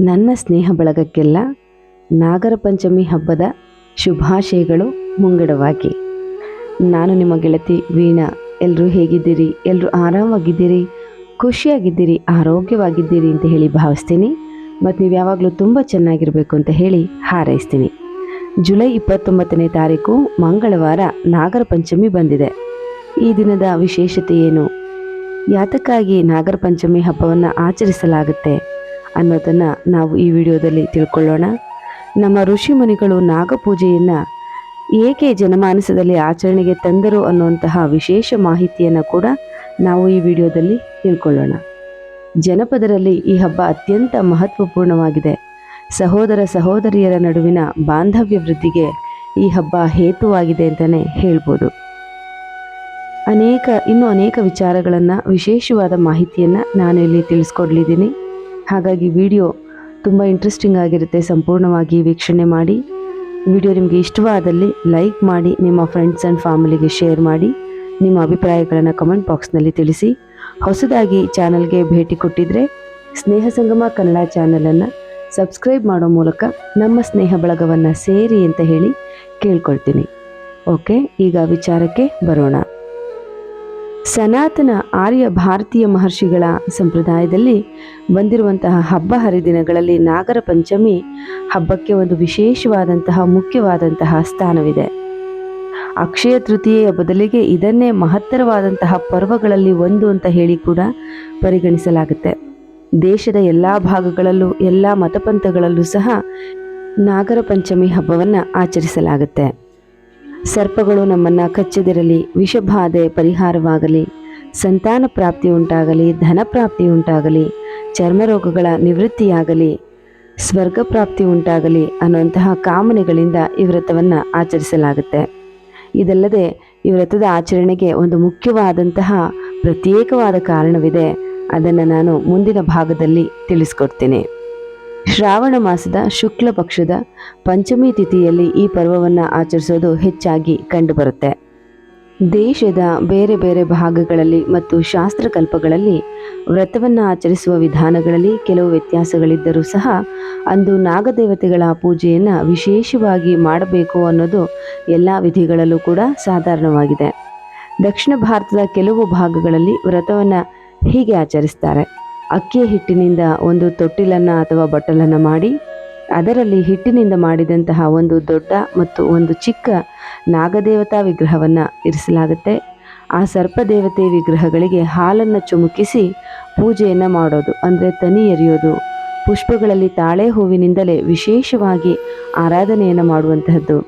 ನನ್ನ ಸ್ನೇಹ ಬಳಗಕ್ಕೆಲ್ಲ ನಾಗರ ಪಂಚಮಿ ಹಬ್ಬದ ಶುಭಾಶಯಗಳು ಮುಂಗಡವಾಗಿ. ನಾನು ನಿಮ್ಮ ಗೆಳತಿ ವೀಣಾ. ಎಲ್ಲರೂ ಹೇಗಿದ್ದೀರಿ? ಎಲ್ಲರೂ ಆರಾಮಾಗಿದ್ದೀರಿ? ಖುಷಿಯಾಗಿದ್ದೀರಿ? ಆರೋಗ್ಯವಾಗಿದ್ದೀರಿ ಅಂತ ಹೇಳಿ ಭಾವಿಸ್ತೀನಿ. ಮತ್ತು ನೀವು ಯಾವಾಗಲೂ ತುಂಬ ಚೆನ್ನಾಗಿರಬೇಕು ಅಂತ ಹೇಳಿ ಹಾರೈಸ್ತೀನಿ. ಜುಲೈ ಇಪ್ಪತ್ತೊಂಬತ್ತನೇ ತಾರೀಕು ಮಂಗಳವಾರ ನಾಗರ ಪಂಚಮಿ ಬಂದಿದೆ. ಈ ದಿನದ ವಿಶೇಷತೆ ಏನು? ಯಾತಕ್ಕಾಗಿ ನಾಗರ ಪಂಚಮಿ ಹಬ್ಬವನ್ನು ಆಚರಿಸಲಾಗುತ್ತೆ? ಅನ್ನೋದನ್ನು ನಾವು ಈ ವಿಡಿಯೋದಲ್ಲಿ ತಿಳ್ಕೊಳ್ಳೋಣ. ನಮ್ಮ ಋಷಿ ಮುನಿಗಳು ನಾಗಪೂಜೆಯನ್ನು ಏಕೆ ಜನಮಾನಸದಲ್ಲಿ ಆಚರಣೆಗೆ ತಂದರು ಅನ್ನುವಂತಹ ವಿಶೇಷ ಮಾಹಿತಿಯನ್ನು ಕೂಡ ನಾವು ಈ ವಿಡಿಯೋದಲ್ಲಿ ತಿಳ್ಕೊಳ್ಳೋಣ. ಜನಪದರಲ್ಲಿ ಈ ಹಬ್ಬ ಅತ್ಯಂತ ಮಹತ್ವಪೂರ್ಣವಾಗಿದೆ. ಸಹೋದರ ಸಹೋದರಿಯರ ನಡುವಿನ ಬಾಂಧವ್ಯ ವೃದ್ಧಿಗೆ ಈ ಹಬ್ಬ ಹೇತುವಾಗಿದೆ ಅಂತಲೇ ಹೇಳ್ಬೋದು. ಅನೇಕ, ಇನ್ನೂ ಅನೇಕ ವಿಚಾರಗಳನ್ನು, ವಿಶೇಷವಾದ ಮಾಹಿತಿಯನ್ನು ನಾನು ಇಲ್ಲಿ ತಿಳಿಸ್ಕೊಡ್ಲಿದ್ದೀನಿ. ಹಾಗಾಗಿ ವಿಡಿಯೋ ತುಂಬ ಇಂಟ್ರೆಸ್ಟಿಂಗ್ ಆಗಿರುತ್ತೆ. ಸಂಪೂರ್ಣವಾಗಿ ವೀಕ್ಷಣೆ ಮಾಡಿ. ವಿಡಿಯೋ ನಿಮಗೆ ಇಷ್ಟವಾದಲ್ಲಿ ಲೈಕ್ ಮಾಡಿ, ನಿಮ್ಮ ಫ್ರೆಂಡ್ಸ್ ಆ್ಯಂಡ್ ಫ್ಯಾಮಿಲಿಗೆ ಶೇರ್ ಮಾಡಿ, ನಿಮ್ಮ ಅಭಿಪ್ರಾಯಗಳನ್ನು ಕಮೆಂಟ್ ಬಾಕ್ಸ್ನಲ್ಲಿ ತಿಳಿಸಿ. ಹೊಸದಾಗಿ ಚಾನಲ್ಗೆ ಭೇಟಿ ಕೊಟ್ಟಿದ್ದರೆ ಸ್ನೇಹ ಸಂಗಮ ಕನ್ನಡ ಚಾನಲನ್ನು ಸಬ್ಸ್ಕ್ರೈಬ್ ಮಾಡೋ ಮೂಲಕ ನಮ್ಮ ಸ್ನೇಹ ಬಳಗವನ್ನು ಸೇರಿ ಅಂತ ಹೇಳಿ ಕೇಳ್ಕೊಳ್ತೀನಿ. ಓಕೆ ಈಗ ವಿಚಾರಕ್ಕೆ ಬರೋಣ. ಸನಾತನ ಆರ್ಯ ಭಾರತೀಯ ಮಹರ್ಷಿಗಳ ಸಂಪ್ರದಾಯದಲ್ಲಿ ಬಂದಿರುವಂತಹ ಹಬ್ಬ ಹರಿದಿನಗಳಲ್ಲಿ ನಾಗರ ಪಂಚಮಿ ಹಬ್ಬಕ್ಕೆ ಒಂದು ವಿಶೇಷವಾದಂತಹ ಮುಖ್ಯವಾದಂತಹ ಸ್ಥಾನವಿದೆ. ಅಕ್ಷಯ ತೃತೀಯೆಯ ಬದಲಿಗೆ ಇದನ್ನೇ ಮಹತ್ತರವಾದಂತಹ ಪರ್ವಗಳಲ್ಲಿ ಒಂದು ಅಂತ ಹೇಳಿ ಕೂಡ ಪರಿಗಣಿಸಲಾಗುತ್ತೆ. ದೇಶದ ಎಲ್ಲ ಭಾಗಗಳಲ್ಲೂ ಎಲ್ಲ ಮತಪಂಥಗಳಲ್ಲೂ ಸಹ ನಾಗರ ಪಂಚಮಿ ಹಬ್ಬವನ್ನು ಆಚರಿಸಲಾಗುತ್ತೆ. ಸರ್ಪಗಳು ನಮ್ಮನ್ನು ಕಚ್ಚದಿರಲಿ, ವಿಷಬಾಧೆ ಪರಿಹಾರವಾಗಲಿ, ಸಂತಾನ ಪ್ರಾಪ್ತಿ ಉಂಟಾಗಲಿ ಧನ ಪ್ರಾಪ್ತಿ ಉಂಟಾಗಲಿ ಚರ್ಮರೋಗಗಳ ನಿವೃತ್ತಿಯಾಗಲಿ, ಸ್ವರ್ಗ ಪ್ರಾಪ್ತಿ ಉಂಟಾಗಲಿ ಅನ್ನುವಂತಹ ಕಾಮನೆಗಳಿಂದ ಈ ವ್ರತವನ್ನು ಆಚರಿಸಲಾಗುತ್ತೆ. ಇದಲ್ಲದೆ ಈ ವ್ರತದ ಆಚರಣೆಗೆ ಒಂದು ಮುಖ್ಯವಾದಂತಹ ಪ್ರತ್ಯೇಕವಾದ ಕಾರಣವಿದೆ. ಅದನ್ನು ನಾನು ಮುಂದಿನ ಭಾಗದಲ್ಲಿ ತಿಳಿಸ್ಕೊಡ್ತೀನಿ. ಶ್ರಾವಣ ಮಾಸದ ಶುಕ್ಲ ಪಕ್ಷದ ಪಂಚಮಿ ತಿಥಿಯಲ್ಲಿ ಈ ಪರ್ವವನ್ನು ಆಚರಿಸೋದು ಹೆಚ್ಚಾಗಿ ಕಂಡುಬರುತ್ತೆ. ದೇಶದ ಬೇರೆ ಬೇರೆ ಭಾಗಗಳಲ್ಲಿ ಮತ್ತು ಶಾಸ್ತ್ರಕಲ್ಪಗಳಲ್ಲಿ ವ್ರತವನ್ನು ಆಚರಿಸುವ ವಿಧಾನಗಳಲ್ಲಿ ಕೆಲವು ವ್ಯತ್ಯಾಸಗಳಿದ್ದರೂ ಸಹ ಅಂದು ನಾಗದೇವತೆಗಳ ಪೂಜೆಯನ್ನು ವಿಶೇಷವಾಗಿ ಮಾಡಬೇಕು ಅನ್ನೋದು ಎಲ್ಲ ವಿಧಿಗಳಲ್ಲೂ ಕೂಡ ಸಾಧಾರಣವಾಗಿದೆ. ದಕ್ಷಿಣ ಭಾರತದ ಕೆಲವು ಭಾಗಗಳಲ್ಲಿ ವ್ರತವನ್ನು ಹೀಗೆ ಆಚರಿಸ್ತಾರೆ. ಅಕ್ಕಿಯ ಹಿಟ್ಟಿನಿಂದ ಒಂದು ತೊಟ್ಟಿಲನ್ನು ಅಥವಾ ಬಟ್ಟಲನ್ನು ಮಾಡಿ, ಅದರಲ್ಲಿ ಹಿಟ್ಟಿನಿಂದ ಮಾಡಿದಂತಹ ಒಂದು ದೊಡ್ಡ ಮತ್ತು ಒಂದು ಚಿಕ್ಕ ನಾಗದೇವತಾ ವಿಗ್ರಹವನ್ನು ಇರಿಸಲಾಗುತ್ತೆ. ಆ ಸರ್ಪದೇವತೆ ವಿಗ್ರಹಗಳಿಗೆ ಹಾಲನ್ನು ಚುಮುಕಿಸಿ ಪೂಜೆಯನ್ನು ಮಾಡೋದು, ಅಂದರೆ ತನಿ ಎರೆಯೋದು. ಪುಷ್ಪಗಳಲ್ಲಿ ತಾಳೆ ಹೂವಿನಿಂದಲೇ ವಿಶೇಷವಾಗಿ ಆರಾಧನೆಯನ್ನು ಮಾಡುವಂತಹದ್ದು.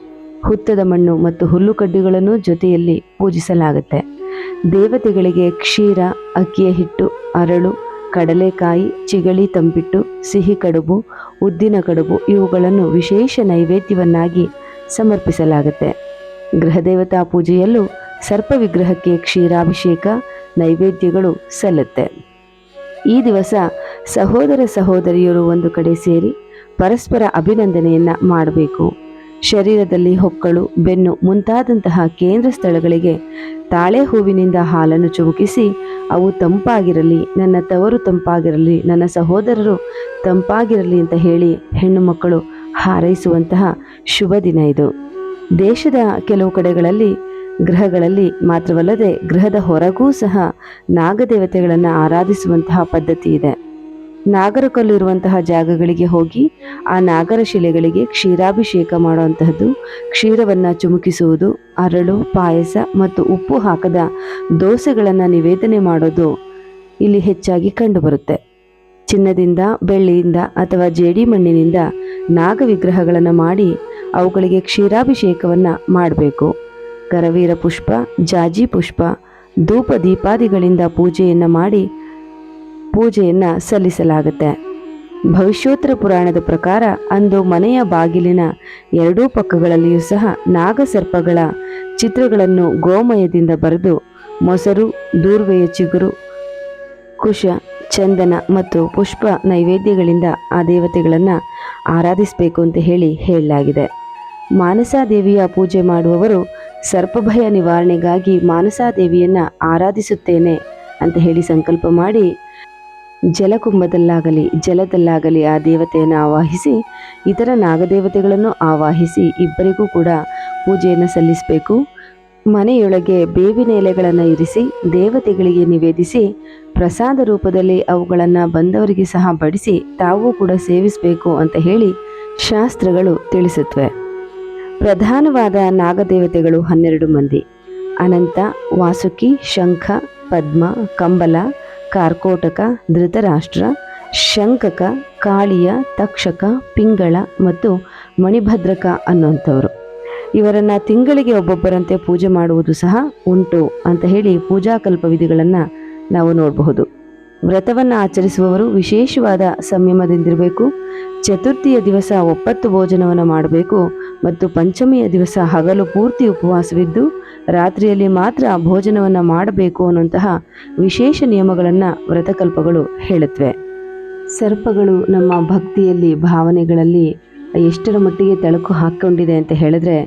ಹುತ್ತದ ಮಣ್ಣು ಮತ್ತು ಹುಲ್ಲು ಕಡ್ಡಿಗಳನ್ನು ಜೊತೆಯಲ್ಲಿ ಪೂಜಿಸಲಾಗುತ್ತೆ. ದೇವತೆಗಳಿಗೆ ಕ್ಷೀರ, ಅಕ್ಕಿಯ ಹಿಟ್ಟು, ಅರಳು ಕಡಲೆಕಾಯಿ, ಚಿಗಳಿ ತಂಬಿಟ್ಟು ಸಿಹಿ ಕಡುಬು, ಉದ್ದಿನ ಕಡುಬು ಇವುಗಳನ್ನು ವಿಶೇಷ ನೈವೇದ್ಯವನ್ನಾಗಿ ಸಮರ್ಪಿಸಲಾಗುತ್ತೆ. ಗೃಹದೇವತಾ ಪೂಜೆಯಲ್ಲೂ ಸರ್ಪ ವಿಗ್ರಹಕ್ಕೆ ಕ್ಷೀರಾಭಿಷೇಕ, ನೈವೇದ್ಯಗಳು ಸಲ್ಲುತ್ತೆ. ಈ ದಿವಸ ಸಹೋದರ ಸಹೋದರಿಯರು ಒಂದು ಕಡೆ ಸೇರಿ ಪರಸ್ಪರ ಅಭಿನಂದನೆಯನ್ನು ಮಾಡಬೇಕು. ಶರೀರದಲ್ಲಿ ಹೊಕ್ಕಳು, ಬೆನ್ನು ಮುಂತಾದಂತಹ ಕೇಂದ್ರ ಸ್ಥಳಗಳಿಗೆ ತಾಳೆ ಹೂವಿನಿಂದ ಹಾಲನ್ನು ಚುಮುಕಿಸಿ ಅವು ತಂಪಾಗಿರಲಿ, ನನ್ನ ತವರು ತಂಪಾಗಿರಲಿ, ನನ್ನ ಸಹೋದರರು ತಂಪಾಗಿರಲಿ ಅಂತ ಹೇಳಿ ಹೆಣ್ಣು ಮಕ್ಕಳು ಹಾರೈಸುವಂತಹ ಶುಭ ದಿನ ಇದು. ದೇಶದ ಕೆಲವು ಕಡೆಗಳಲ್ಲಿ, ಗ್ರಹಗಳಲ್ಲಿ ಮಾತ್ರವಲ್ಲದೆ ಗೃಹದ ಹೊರಗೂ ಸಹ ನಾಗದೇವತೆಗಳನ್ನು ಆರಾಧಿಸುವಂತಹ ಪದ್ಧತಿ ಇದೆ. ನಾಗರಕಲ್ಲು ಇರುವಂತಹ ಜಾಗಗಳಿಗೆ ಹೋಗಿ ಆ ನಾಗರ ಶಿಲೆಗಳಿಗೆ ಕ್ಷೀರಾಭಿಷೇಕ ಮಾಡುವಂತಹದ್ದು, ಕ್ಷೀರವನ್ನು ಚುಮುಕಿಸುವುದು, ಅರಳು, ಪಾಯಸ ಮತ್ತು ಉಪ್ಪು ಹಾಕದ ದೋಸೆಗಳನ್ನು ನಿವೇದನೆ ಮಾಡೋದು ಇಲ್ಲಿ ಹೆಚ್ಚಾಗಿ ಕಂಡುಬರುತ್ತೆ. ಚಿನ್ನದಿಂದ, ಬೆಳ್ಳಿಯಿಂದ ಅಥವಾ ಜೇಡಿ ಮಣ್ಣಿನಿಂದ ನಾಗ ವಿಗ್ರಹಗಳನ್ನು ಮಾಡಿ ಅವುಗಳಿಗೆ ಕ್ಷೀರಾಭಿಷೇಕವನ್ನು ಮಾಡಬೇಕು. ಕರವೀರ ಪುಷ್ಪ, ಜಾಜಿ ಪುಷ್ಪ, ಧೂಪ ದೀಪಾದಿಗಳಿಂದ ಪೂಜೆಯನ್ನು ಮಾಡಿ ಪೂಜೆಯನ್ನು ಸಲ್ಲಿಸಲಾಗುತ್ತೆ. ಭವಿಷ್ಯೋತ್ತರ ಪುರಾಣದ ಪ್ರಕಾರ ಅಂದು ಮನೆಯ ಬಾಗಿಲಿನ ಎರಡೂ ಪಕ್ಕಗಳಲ್ಲಿಯೂ ಸಹ ನಾಗಸರ್ಪಗಳ ಚಿತ್ರಗಳನ್ನು ಗೋಮಯದಿಂದ ಬರೆದು ಮೊಸರು, ದೂರ್ವೆಯ ಚಿಗುರು, ಕುಶ, ಚಂದನ ಮತ್ತು ಪುಷ್ಪ ನೈವೇದ್ಯಗಳಿಂದ ಆ ದೇವತೆಗಳನ್ನು ಆರಾಧಿಸಬೇಕು ಅಂತ ಹೇಳಿ ಹೇಳಲಾಗಿದೆ. ಮಾನಸಾದೇವಿಯ ಪೂಜೆ ಮಾಡುವವರು ಸರ್ಪಭಯ ನಿವಾರಣೆಗಾಗಿ ಮಾನಸಾದೇವಿಯನ್ನು ಆರಾಧಿಸುತ್ತೇನೆ ಅಂತ ಹೇಳಿ ಸಂಕಲ್ಪ ಮಾಡಿ ಜಲಕುಂಭದಲ್ಲಾಗಲಿ, ಜಲದಲ್ಲಾಗಲಿ ಆ ದೇವತೆಯನ್ನು ಆವಾಹಿಸಿ, ಇತರ ನಾಗದೇವತೆಗಳನ್ನು ಆವಾಹಿಸಿ ಇಬ್ಬರಿಗೂ ಕೂಡ ಪೂಜೆಯನ್ನು ಸಲ್ಲಿಸಬೇಕು. ಮನೆಯೊಳಗೆ ಬೇವಿನ ಎಲೆಗಳನ್ನು ಇರಿಸಿ, ದೇವತೆಗಳಿಗೆ ನಿವೇದಿಸಿ, ಪ್ರಸಾದ ರೂಪದಲ್ಲಿ ಅವುಗಳನ್ನು ಬಂದವರಿಗೆ ಸಹ ಬಡಿಸಿ ತಾವೂ ಕೂಡ ಸೇವಿಸಬೇಕು ಅಂತ ಹೇಳಿ ಶಾಸ್ತ್ರಗಳು ತಿಳಿಸುತ್ತವೆ. ಪ್ರಧಾನವಾದ ನಾಗದೇವತೆಗಳು ಹನ್ನೆರಡು ಮಂದಿ. ಅನಂತ, ವಾಸುಕಿ, ಶಂಖ, ಪದ್ಮ, ಕಂಬಲ ಕಾರ್ಕೋಟಕ, ಧೃತರಾಷ್ಟ್ರ, ಶಂಕಕ, ಕಾಳಿಯ, ತಕ್ಷಕ, ಪಿಂಗಳ ಮತ್ತು ಮಣಿಭದ್ರಕ ಅನ್ನುವಂಥವರು. ಇವರನ್ನು ತಿಂಗಳಿಗೆ ಒಬ್ಬೊಬ್ಬರಂತೆ ಪೂಜೆ ಮಾಡುವುದು ಸಹ ಉಂಟು ಅಂತ ಹೇಳಿ ಪೂಜಾ ಕಲ್ಪ ವಿಧಿಗಳನ್ನು ನಾವು ನೋಡಬಹುದು. ವ್ರತವನ್ನು ಆಚರಿಸುವವರು ವಿಶೇಷವಾದ ಸಂಯಮದಿಂದಿರಬೇಕು, ಚತುರ್ಥಿಯ ದಿವಸ ಒಪ್ಪತ್ತು ಭೋಜನವನ್ನು ಮಾಡಬೇಕು ಮತ್ತು ಪಂಚಮಿಯ ದಿವಸ ಹಗಲು ಪೂರ್ತಿ ಉಪವಾಸವಿದ್ದು ರಾತ್ರಿಯಲ್ಲಿ ಮಾತ್ರ ಭೋಜನವನ್ನು ಮಾಡಬೇಕು ಅನ್ನುವಂತಹ ವಿಶೇಷ ನಿಯಮಗಳನ್ನು ವ್ರತಕಲ್ಪಗಳು ಹೇಳುತ್ತವೆ ಸರ್ಪಗಳು ನಮ್ಮ ಭಕ್ತಿಯಲ್ಲಿ, ಭಾವನೆಗಳಲ್ಲಿ ಎಷ್ಟರ ಮಟ್ಟಿಗೆ ತಳಕು ಹಾಕ್ಕೊಂಡಿದೆ ಅಂತ ಹೇಳಿದ್ರೆ,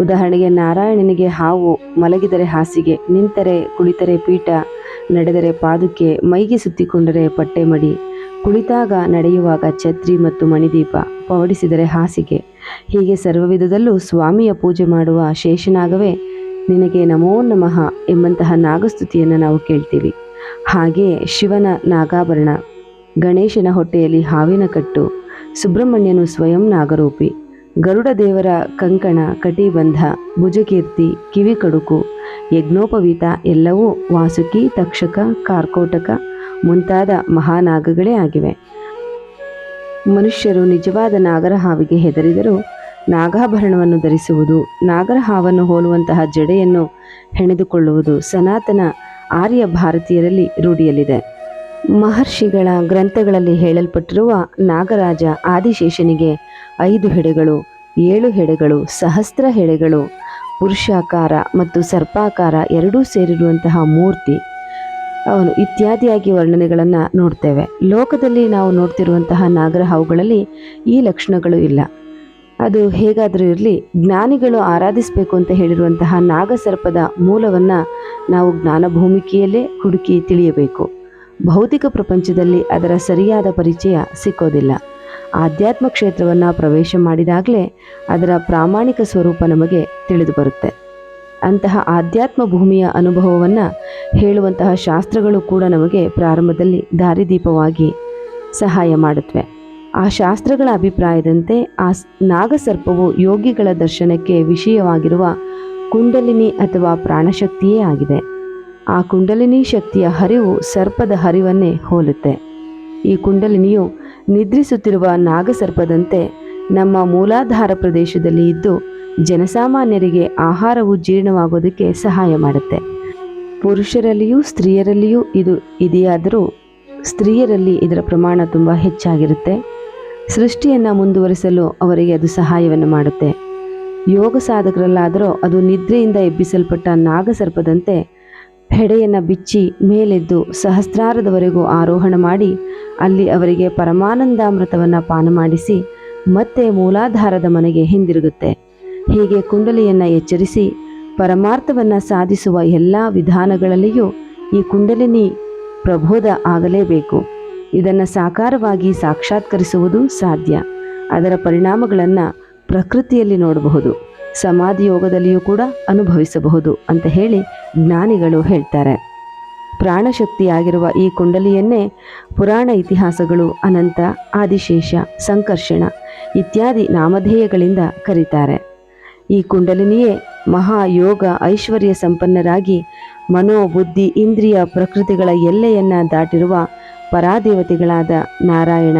ಉದಾಹರಣೆಗೆ ನಾರಾಯಣನಿಗೆ ಹಾವು ಮಲಗಿದರೆ ಹಾಸಿಗೆ, ನಿಂತರೆ ಕುಳಿತರೆ ಪೀಠ, ನಡೆದರೆ ಪಾದುಕೆ, ಮೈಗೆ ಸುತ್ತಿಕೊಂಡರೆ ಪಟ್ಟೆ ಮಡಿ, ಕುಳಿತಾಗ ನಡೆಯುವಾಗ ಛತ್ರಿ ಮತ್ತು ಮಣಿದೀಪ ಪವಡಿಸಿದರೆ ಹಾಸಿಗೆ. ಹೀಗೆ ಸರ್ವವಿಧದಲ್ಲೂ ಸ್ವಾಮಿಯ ಪೂಜೆ ಮಾಡುವ ಶೇಷನಾಗವೇ ನಿನಗೆ ನಮೋ ನಮಃ ಎಂಬಂತಹ ನಾಗಸ್ತುತಿಯನ್ನು ನಾವು ಕೇಳ್ತೀವಿ. ಹಾಗೆ ಶಿವನ ನಾಗಾಭರಣ, ಗಣೇಶನ ಹೊಟ್ಟೆಯಲ್ಲಿ ಹಾವಿನ ಕಟ್ಟು, ಸುಬ್ರಹ್ಮಣ್ಯನು ಸ್ವಯಂ ನಾಗರೂಪಿ ಗರುಡ ದೇವರ ಕಂಕಣ, ಕಟಿಬಂಧ, ಭುಜಕೀರ್ತಿ ಕಿವಿ ಕಡುಕು ಯಜ್ಞೋಪವೀತ ಎಲ್ಲವೂ ವಾಸುಕಿ, ತಕ್ಷಕ, ಕಾರ್ಕೋಟಕ ಮುಂತಾದ ಮಹಾನಾಗಗಳೇ ಆಗಿವೆ. ಮನುಷ್ಯರು ನಿಜವಾದ ನಾಗರ ಹಾವಿಗೆ ಹೆದರಿದರೂ ನಾಗಾಭರಣವನ್ನು ಧರಿಸುವುದು ನಾಗರ ಹಾವನ್ನು ಹೋಲುವಂತಹ ಜಡೆಯನ್ನು ಹೆಣೆದುಕೊಳ್ಳುವುದು ಸನಾತನ ಆರ್ಯ ಭಾರತೀಯರಲ್ಲಿ ರೂಢಿಯಲ್ಲಿದೆ. ಮಹರ್ಷಿಗಳ ಗ್ರಂಥಗಳಲ್ಲಿ ಹೇಳಲ್ಪಟ್ಟಿರುವ ನಾಗರಾಜ ಆದಿಶೇಷನಿಗೆ ಐದು ಹೆಡೆಗಳು, ಏಳು ಹೆಡೆಗಳು, ಸಹಸ್ರ ಹೆಡೆಗಳು, ಪುರುಷಾಕಾರ ಮತ್ತು ಸರ್ಪಾಕಾರ ಎರಡೂ ಸೇರಿರುವಂತಹ ಮೂರ್ತಿ, ಅವನು ಇತ್ಯಾದಿಯಾಗಿ ವರ್ಣನೆಗಳನ್ನು ನೋಡ್ತೇವೆ. ಲೋಕದಲ್ಲಿ ನಾವು ನೋಡ್ತಿರುವಂತಹ ನಾಗರ ಹಾವುಗಳಲ್ಲಿ ಈ ಲಕ್ಷಣಗಳು ಇಲ್ಲ. ಅದು ಹೇಗಾದರೂ ಇರಲಿ, ಜ್ಞಾನಿಗಳು ಆರಾಧಿಸಬೇಕು ಅಂತ ಹೇಳಿರುವಂತಹ ನಾಗಸರ್ಪದ ಮೂಲವನ್ನು ನಾವು ಜ್ಞಾನಭೂಮಿಕೆಯಲ್ಲೇ ಹುಡುಕಿ ತಿಳಿಯಬೇಕು. ಭೌತಿಕ ಪ್ರಪಂಚದಲ್ಲಿ ಅದರ ಸರಿಯಾದ ಪರಿಚಯ ಸಿಕ್ಕೋದಿಲ್ಲ. ಆಧ್ಯಾತ್ಮ ಕ್ಷೇತ್ರವನ್ನು ಪ್ರವೇಶ ಮಾಡಿದಾಗಲೇ ಅದರ ಪ್ರಾಮಾಣಿಕ ಸ್ವರೂಪ ನಮಗೆ ತಿಳಿದು ಬರುತ್ತೆ. ಅಂತಹ ಆಧ್ಯಾತ್ಮ ಭೂಮಿಯ ಅನುಭವವನ್ನು ಹೇಳುವಂತಹ ಶಾಸ್ತ್ರಗಳು ಕೂಡ ನಮಗೆ ಪ್ರಾರಂಭದಲ್ಲಿ ದಾರಿದೀಪವಾಗಿ ಸಹಾಯ ಮಾಡುತ್ತವೆ. ಆ ಶಾಸ್ತ್ರಗಳ ಅಭಿಪ್ರಾಯದಂತೆ ಆ ನಾಗಸರ್ಪವು ಯೋಗಿಗಳ ದರ್ಶನಕ್ಕೆ ವಿಷಯವಾಗಿರುವ ಕುಂಡಲಿನಿ ಅಥವಾ ಪ್ರಾಣಶಕ್ತಿಯೇ ಆಗಿದೆ. ಆ ಕುಂಡಲಿನಿ ಶಕ್ತಿಯ ಹರಿವು ಸರ್ಪದ ಹರಿವನ್ನೇ ಹೋಲುತ್ತೆ. ಈ ಕುಂಡಲಿನಿಯು ನಿದ್ರಿಸುತ್ತಿರುವ ನಾಗಸರ್ಪದಂತೆ ನಮ್ಮ ಮೂಲಾಧಾರ ಪ್ರದೇಶದಲ್ಲಿ ಇದ್ದು ಜನಸಾಮಾನ್ಯರಿಗೆ ಆಹಾರವು ಜೀರ್ಣವಾಗೋದಕ್ಕೆ ಸಹಾಯ ಮಾಡುತ್ತೆ. ಪುರುಷರಲ್ಲಿಯೂ ಸ್ತ್ರೀಯರಲ್ಲಿಯೂ ಇದು ಇದೆಯಾದರೂ ಸ್ತ್ರೀಯರಲ್ಲಿ ಇದರ ಪ್ರಮಾಣ ತುಂಬ ಹೆಚ್ಚಾಗಿರುತ್ತೆ. ಸೃಷ್ಟಿಯನ್ನು ಮುಂದುವರಿಸಲು ಅವರಿಗೆ ಅದು ಸಹಾಯವನ್ನು ಮಾಡುತ್ತೆ. ಯೋಗ ಸಾಧಕರಲ್ಲಾದರೂ ಅದು ನಿದ್ರೆಯಿಂದ ಎಬ್ಬಿಸಲ್ಪಟ್ಟ ನಾಗಸರ್ಪದಂತೆ ಹೆಡೆಯನ್ನು ಬಿಚ್ಚಿ ಮೇಲೆದ್ದು ಸಹಸ್ರಾರದವರೆಗೂ ಆರೋಹಣ ಮಾಡಿ ಅಲ್ಲಿ ಅವರಿಗೆ ಪರಮಾನಂದಾಮೃತವನ್ನು ಪಾನ ಮಾಡಿಸಿ ಮತ್ತೆ ಮೂಲಾಧಾರದ ಮನೆಗೆ ಹಿಂದಿರುಗುತ್ತೆ. ಹೀಗೆ ಕುಂಡಲಿಯನ್ನು ಎಚ್ಚರಿಸಿ ಪರಮಾರ್ಥವನ್ನು ಸಾಧಿಸುವ ಎಲ್ಲ ವಿಧಾನಗಳಲ್ಲಿಯೂ ಈ ಕುಂಡಲಿನಿ ಪ್ರಬೋಧ ಆಗಲೇಬೇಕು. ಇದನ್ನು ಸಾಕಾರವಾಗಿ ಸಾಕ್ಷಾತ್ಕರಿಸುವುದು ಸಾಧ್ಯ. ಅದರ ಪರಿಣಾಮಗಳನ್ನು ಪ್ರಕೃತಿಯಲ್ಲಿ ನೋಡಬಹುದು. ಸಮಾಧಿ ಯೋಗದಲ್ಲಿಯೂ ಕೂಡ ಅನುಭವಿಸಬಹುದು ಅಂತ ಹೇಳಿ ಜ್ಞಾನಿಗಳು ಹೇಳ್ತಾರೆ. ಪ್ರಾಣಶಕ್ತಿಯಾಗಿರುವ ಈ ಕುಂಡಲಿಯನ್ನೇ ಪುರಾಣ ಇತಿಹಾಸಗಳು ಅನಂತ, ಆದಿಶೇಷ, ಸಂಕರ್ಷಣ ಇತ್ಯಾದಿ ನಾಮಧೇಯಗಳಿಂದ ಕರೀತಾರೆ. ಈ ಕುಂಡಲಿನಿಯೇ ಮಹಾಯೋಗ ಐಶ್ವರ್ಯ ಸಂಪನ್ನರಾಗಿ ಮನೋ ಬುದ್ಧಿ ಇಂದ್ರಿಯ ಪ್ರಕೃತಿಗಳ ಎಲ್ಲೆಯನ್ನು ದಾಟಿರುವ ಪರಾದೇವತೆಗಳಾದ ನಾರಾಯಣ,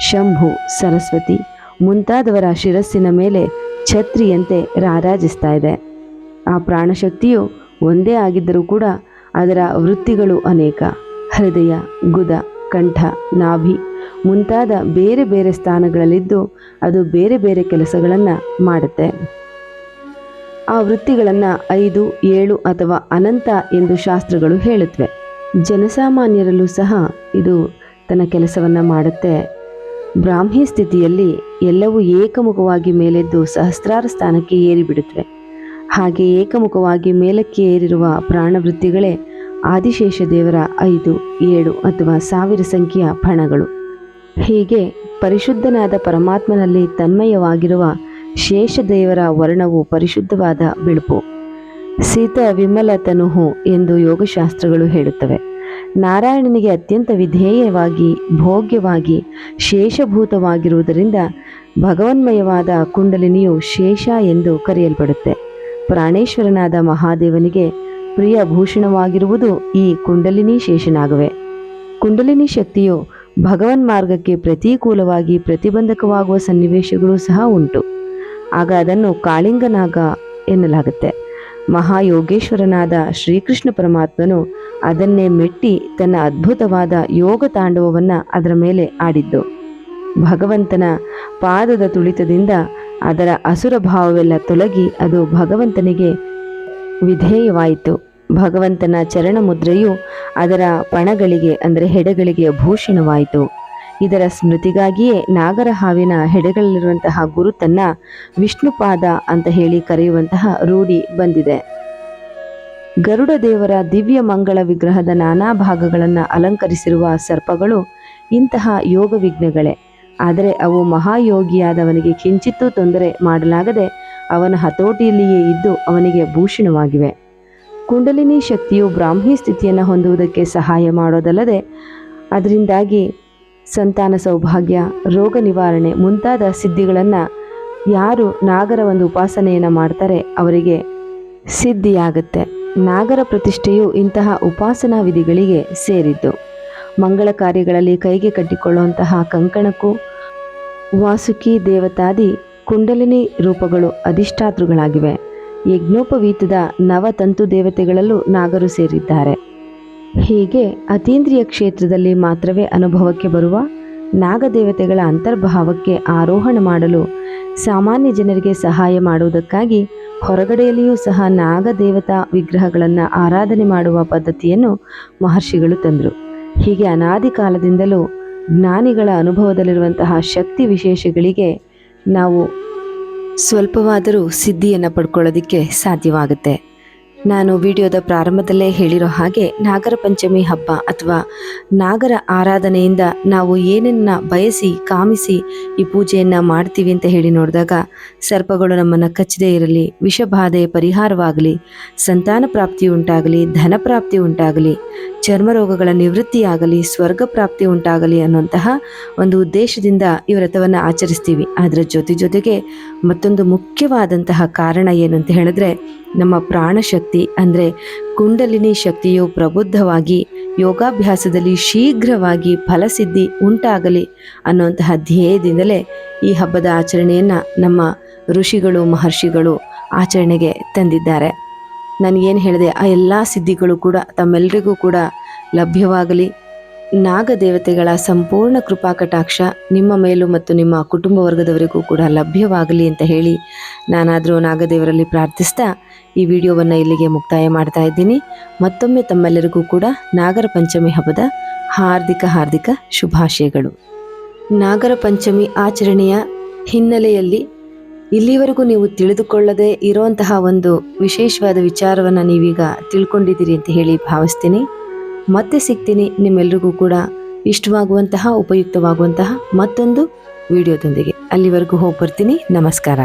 ಶಂಭು, ಸರಸ್ವತಿ ಮುಂತಾದವರ ಶಿರಸ್ಸಿನ ಮೇಲೆ ಛತ್ರಿಯಂತೆ ರಾರಾಜಿಸ್ತಾ ಇದೆ. ಆ ಪ್ರಾಣಶಕ್ತಿಯು ಒಂದೇ ಆಗಿದ್ದರೂ ಕೂಡ ಅದರ ವೃತ್ತಿಗಳು ಅನೇಕ. ಹೃದಯ, ಗುದ, ಕಂಠ, ನಾಭಿ ಮುಂತಾದ ಬೇರೆ ಬೇರೆ ಸ್ಥಾನಗಳಲ್ಲಿದ್ದು ಅದು ಬೇರೆ ಬೇರೆ ಕೆಲಸಗಳನ್ನು ಮಾಡುತ್ತೆ. ಆ ವೃತ್ತಿಗಳನ್ನು ಐದು, ಏಳು ಅಥವಾ ಅನಂತ ಎಂದು ಶಾಸ್ತ್ರಗಳು ಹೇಳುತ್ತವೆ ಜನಸಾಮಾನ್ಯರಲ್ಲೂ ಸಹ ಇದು ತನ್ನ ಕೆಲಸವನ್ನು ಮಾಡುತ್ತೆ. ಬ್ರಾಹ್ಮಿ ಸ್ಥಿತಿಯಲ್ಲಿ ಎಲ್ಲವೂ ಏಕಮುಖವಾಗಿ ಮೇಲೆದ್ದು ಸಹಸ್ರಾರ ಸ್ಥಾನಕ್ಕೆ ಏರಿಬಿಡುತ್ತವೆ. ಹಾಗೆ ಏಕಮುಖವಾಗಿ ಮೇಲಕ್ಕೆ ಏರಿರುವ ಪ್ರಾಣವೃತ್ತಿಗಳೇ ಆದಿಶೇಷ ದೇವರ ಐದು, ಏಳು ಅಥವಾ ಸಾವಿರ ಸಂಖ್ಯೆಯ ಫಣಗಳು. ಹೀಗೆ ಪರಿಶುದ್ಧನಾದ ಪರಮಾತ್ಮನಲ್ಲಿ ತನ್ಮಯವಾಗಿರುವ ಶೇಷದೇವರ ವರ್ಣವು ಪರಿಶುದ್ಧವಾದ ಬಿಳುಪು ಸೀತ ವಿಮಲ ತನುಹು ಎಂದು ಯೋಗಶಾಸ್ತ್ರಗಳು ಹೇಳುತ್ತವೆ. ನಾರಾಯಣನಿಗೆ ಅತ್ಯಂತ ವಿಧೇಯವಾಗಿ, ಭೋಗ್ಯವಾಗಿ, ಶೇಷಭೂತವಾಗಿರುವುದರಿಂದ ಭಗವನ್ಮಯವಾದ ಕುಂಡಲಿನಿಯು ಶೇಷ ಎಂದು ಕರೆಯಲ್ಪಡುತ್ತೆ. ಪ್ರಾಣೇಶ್ವರನಾದ ಮಹಾದೇವನಿಗೆ ಪ್ರಿಯ ಭೂಷಣವಾಗಿರುವುದು ಈ ಕುಂಡಲಿನಿ ಶೇಷನಾಗವೆ. ಕುಂಡಲಿನಿ ಶಕ್ತಿಯು ಭಗವನ್ ಮಾರ್ಗಕ್ಕೆ ಪ್ರತಿಕೂಲವಾಗಿ ಪ್ರತಿಬಂಧಕವಾಗುವ ಸನ್ನಿವೇಶಗಳು ಸಹ ಉಂಟು. ಆಗ ಅದನ್ನು ಕಾಳಿಂಗನಾಗ ಎನ್ನಲಾಗುತ್ತೆ. ಮಹಾಯೋಗೇಶ್ವರನಾದ ಶ್ರೀಕೃಷ್ಣ ಪರಮಾತ್ಮನು ಅದನ್ನೇ ಮೆಟ್ಟಿ ತನ್ನ ಅದ್ಭುತವಾದ ಯೋಗ ತಾಂಡವವನ್ನು ಅದರ ಮೇಲೆ ಆಡಿದ್ದು. ಭಗವಂತನ ಪಾದದ ತುಳಿತದಿಂದ ಅದರ ಅಸುರ ಭಾವವೆಲ್ಲ ತೊಲಗಿ ಅದು ಭಗವಂತನಿಗೆ ವಿಧೇಯವಾಯಿತು. ಭಗವಂತನ ಚರಣ ಮುದ್ರೆಯು ಅದರ ಪಣಗಳಿಗೆ ಅಂದರೆ ಹೆಡೆಗಳಿಗೆ ಭೂಷಣವಾಯಿತು. ಇದರ ಸ್ಮೃತಿಗಾಗಿಯೇ ನಾಗರ ಹಾವಿನ ಹೆಡೆಗಳಲ್ಲಿರುವಂತಹ ಗುರುತನ್ನ ವಿಷ್ಣುಪಾದ ಅಂತ ಹೇಳಿ ಕರೆಯುವಂತಹ ರೂಢಿ ಬಂದಿದೆ. ಗರುಡ ದೇವರ ದಿವ್ಯ ಮಂಗಳ ವಿಗ್ರಹದ ನಾನಾ ಭಾಗಗಳನ್ನು ಅಲಂಕರಿಸಿರುವ ಸರ್ಪಗಳು ಇಂತಹ ಯೋಗ ವಿಘ್ನಗಳೇ. ಆದರೆ ಅವು ಮಹಾಯೋಗಿಯಾದವನಿಗೆ ಕಿಂಚಿತ್ತೂ ತೊಂದರೆ ಮಾಡಲಾಗದೆ ಅವನ ಹತೋಟಿಯಲ್ಲಿಯೇ ಇದ್ದು ಅವನಿಗೆ ಭೂಷಣವಾಗಿವೆ. ಕುಂಡಲಿನಿ ಶಕ್ತಿಯು ಬ್ರಾಹ್ಮಿ ಸ್ಥಿತಿಯನ್ನು ಹೊಂದುವುದಕ್ಕೆ ಸಹಾಯ ಮಾಡೋದಲ್ಲದೆ, ಅದರಿಂದಾಗಿ ಸಂತಾನ ಸೌಭಾಗ್ಯ, ರೋಗ ನಿವಾರಣೆ ಮುಂತಾದ ಸಿದ್ಧಿಗಳನ್ನು ಯಾರು ನಾಗರ ಒಂದು ಉಪಾಸನೆಯನ್ನು ಮಾಡ್ತಾರೆ ಅವರಿಗೆ ಸಿದ್ಧಿಯಾಗುತ್ತೆ. ನಾಗರ ಪ್ರತಿಷ್ಠೆಯು ಇಂತಹ ಉಪಾಸನಾ ವಿಧಿಗಳಿಗೆ ಸೇರಿದ್ದು. ಮಂಗಳ ಕಾರ್ಯಗಳಲ್ಲಿ ಕೈಗೆ ಕಟ್ಟಿಕೊಳ್ಳುವಂತಹ ಕಂಕಣಕ್ಕೂ ವಾಸುಕಿ ದೇವತಾದಿ ಕುಂಡಲಿನಿ ರೂಪಗಳು ಅಧಿಷ್ಠಾತೃಗಳಾಗಿವೆ. ಯಜ್ಞೋಪವೀತದ ನವತಂತು ದೇವತೆಗಳಲ್ಲೂ ನಾಗರು ಸೇರಿದ್ದಾರೆ. ಹೀಗೆ ಅತೀಂದ್ರಿಯ ಕ್ಷೇತ್ರದಲ್ಲಿ ಮಾತ್ರವೇ ಅನುಭವಕ್ಕೆ ಬರುವ ನಾಗದೇವತೆಗಳ ಅಂತರ್ಭಾವಕ್ಕೆ ಆರೋಹಣ ಮಾಡಲು ಸಾಮಾನ್ಯ ಜನರಿಗೆ ಸಹಾಯ ಮಾಡುವುದಕ್ಕಾಗಿ ಹೊರಗಡೆಯಲ್ಲಿಯೂ ಸಹ ನಾಗದೇವತಾ ವಿಗ್ರಹಗಳನ್ನು ಆರಾಧನೆ ಮಾಡುವ ಪದ್ಧತಿಯನ್ನು ಮಹರ್ಷಿಗಳು ತಂದರು. ಹೀಗೆ ಅನಾದಿ ಕಾಲದಿಂದಲೂ ಜ್ಞಾನಿಗಳ ಅನುಭವದಲ್ಲಿರುವಂತಹ ಶಕ್ತಿ ವಿಶೇಷಗಳಿಗೆ ನಾವು ಸ್ವಲ್ಪವಾದರೂ ಸಿದ್ಧಿಯನ್ನು ಪಡ್ಕೊಳ್ಳೋದಕ್ಕೆ ಸಾಧ್ಯವಾಗುತ್ತೆ. ನಾನು ವಿಡಿಯೋದ ಪ್ರಾರಂಭದಲ್ಲೇ ಹೇಳಿರೋ ಹಾಗೆ ನಾಗರ ಪಂಚಮಿ ಹಬ್ಬ ಅಥವಾ ನಾಗರ ಆರಾಧನೆಯಿಂದ ನಾವು ಏನನ್ನ ಬಯಸಿ, ಕಾಮಿಸಿ ಈ ಪೂಜೆಯನ್ನು ಮಾಡ್ತೀವಿ ಅಂತ ಹೇಳಿ ನೋಡಿದಾಗ ಸರ್ಪಗಳು ನಮ್ಮನ್ನು ಕಚ್ಚದೇ ಇರಲಿ, ವಿಷಬಾಧೆ ಪರಿಹಾರವಾಗಲಿ, ಸಂತಾನ ಪ್ರಾಪ್ತಿ ಉಂಟಾಗಲಿ, ಧನ ಪ್ರಾಪ್ತಿ ಉಂಟಾಗಲಿ, ಚರ್ಮ ರೋಗಗಳ ನಿವೃತ್ತಿಯಾಗಲಿ, ಸ್ವರ್ಗ ಪ್ರಾಪ್ತಿ ಉಂಟಾಗಲಿ ಅನ್ನುವಂತಹ ಒಂದು ಉದ್ದೇಶದಿಂದ ಈ ವ್ರತವನ್ನು ಆಚರಿಸ್ತೀವಿ. ಅದರ ಜೊತೆ ಜೊತೆಗೆ ಮತ್ತೊಂದು ಮುಖ್ಯವಾದಂತಹ ಕಾರಣ ಏನು ಅಂತ ಹೇಳಿದ್ರೆ, ನಮ್ಮ ಪ್ರಾಣಶಕ್ತಿ ಅಂದರೆ ಕುಂಡಲಿನಿ ಶಕ್ತಿಯು ಪ್ರಬುದ್ಧವಾಗಿ, ಯೋಗಾಭ್ಯಾಸದಲ್ಲಿ ಶೀಘ್ರವಾಗಿ ಫಲಸಿದ್ಧಿ ಉಂಟಾಗಲಿ ಅನ್ನುವಂತಹ ಧ್ಯೇಯದಿಂದಲೇ ಈ ಹಬ್ಬದ ಆಚರಣೆಯನ್ನು ನಮ್ಮ ಋಷಿಗಳು, ಮಹರ್ಷಿಗಳು ಆಚರಣೆಗೆ ತಂದಿದ್ದಾರೆ. ನನಗೇನು ಹೇಳಿದೆ, ಆ ಎಲ್ಲ ಸಿದ್ಧಿಗಳು ಕೂಡ ತಮ್ಮೆಲ್ಲರಿಗೂ ಕೂಡ ಲಭ್ಯವಾಗಲಿ. ನಾಗದೇವತೆಗಳ ಸಂಪೂರ್ಣ ಕೃಪಾ ಕಟಾಕ್ಷ ನಿಮ್ಮ ಮೇಲೂ ಮತ್ತು ನಿಮ್ಮ ಕುಟುಂಬ ವರ್ಗದವರಿಗೂ ಕೂಡ ಲಭ್ಯವಾಗಲಿ ಅಂತ ಹೇಳಿ ನಾನಾದರೂ ನಾಗದೇವರಲ್ಲಿ ಪ್ರಾರ್ಥಿಸ್ತಾ ಈ ವಿಡಿಯೋವನ್ನು ಇಲ್ಲಿಗೆ ಮುಕ್ತಾಯ ಮಾಡ್ತಾ ಇದ್ದೀನಿ. ಮತ್ತೊಮ್ಮೆ ತಮ್ಮೆಲ್ಲರಿಗೂ ಕೂಡ ನಾಗರ ಪಂಚಮಿ ಹಬ್ಬದ ಹಾರ್ದಿಕ ಹಾರ್ದಿಕ ಶುಭಾಶಯಗಳು. ನಾಗರ ಪಂಚಮಿ ಆಚರಣೆಯ ಹಿನ್ನೆಲೆಯಲ್ಲಿ ಇಲ್ಲಿವರೆಗೂ ನೀವು ತಿಳಿದುಕೊಳ್ಳದೆ ಇರುವಂತಹ ಒಂದು ವಿಶೇಷವಾದ ವಿಚಾರವನ್ನು ನೀವೀಗ ತಿಳ್ಕೊಂಡಿದ್ದೀರಿ ಅಂತ ಹೇಳಿ ಭಾವಿಸ್ತೀನಿ. ಮತ್ತೆ ಸಿಗ್ತೀನಿ ನಿಮ್ಮೆಲ್ರಿಗೂ ಕೂಡ ಇಷ್ಟವಾಗುವಂತಹ ಉಪಯುಕ್ತವಾಗುವಂತಹ ಮತ್ತೊಂದು ವಿಡಿಯೋದೊಂದಿಗೆ. ಅಲ್ಲಿವರೆಗೂ ಹೋಗಿ ಬರ್ತೀನಿ ನಮಸ್ಕಾರ.